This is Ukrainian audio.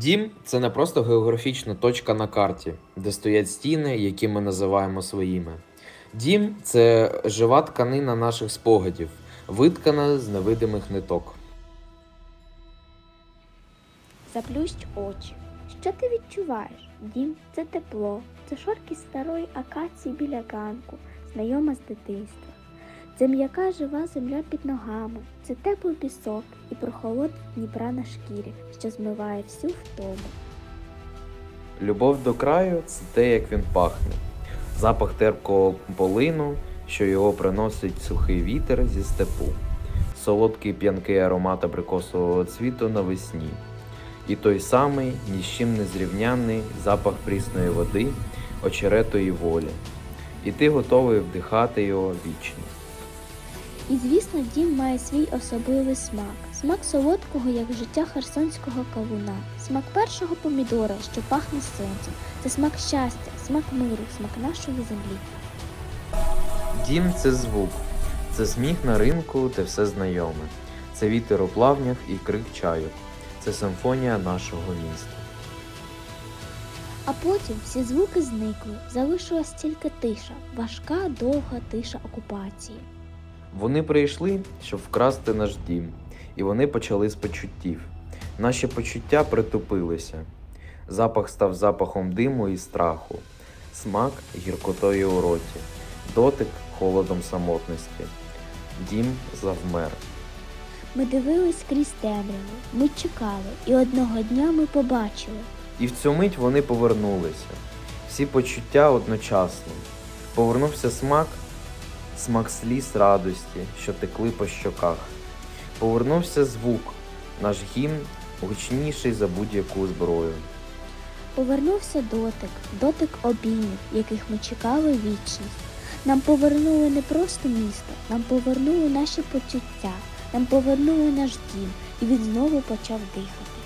Дім це не просто географічна точка на карті, де стоять стіни, які ми називаємо своїми. Дім це жива тканина наших спогадів, виткана з невидимих ниток. Заплющ очі. Що ти відчуваєш? Дім це тепло, це шорки старої акації біля ганку, знайома з дитинства. Це м'яка жива земля під ногами, це теплий пісок і прохолод Дніпра на шкірі, що змиває всю втому. Любов до краю це те, як він пахне. Запах терпкого полину, що його приносить сухий вітер зі степу, солодкий п'янкий аромат абрикосового цвіту навесні. І той самий, ні з чим не зрівнянний запах прісної води, очерету і волі. І ти готовий вдихати його вічно. І звісно, дім має свій особливий смак. Смак солодкого, як життя херсонського кавуна, смак першого помідора, що пахне сонцем. Це смак щастя, смак миру, смак нашої землі. Дім це звук, це сміх на ринку, де все знайоме. Це вітер у плавнях і крик чайок. Це симфонія нашого міста. А потім всі звуки зникли, залишилась тільки тиша, важка, довга тиша окупації. Вони прийшли, щоб вкрасти наш дім, і вони почали з почуттів. Наші почуття притупилися. Запах став запахом диму і страху, смак гіркотою у роті, дотик холодом самотності. Дім завмер. Ми дивились крізь темряву, ми чекали, і одного дня ми побачили. І в цю мить вони повернулися. Всі почуття одночасно. Повернувся смак, смак сліз радості, що текли по щоках. Повернувся звук, наш гімн гучніший за будь-яку зброю. Повернувся дотик, дотик обіймів, яких ми чекали вічність. Нам повернули не просто місто, нам повернули наші почуття, нам повернули наш дім, і він знову почав дихати.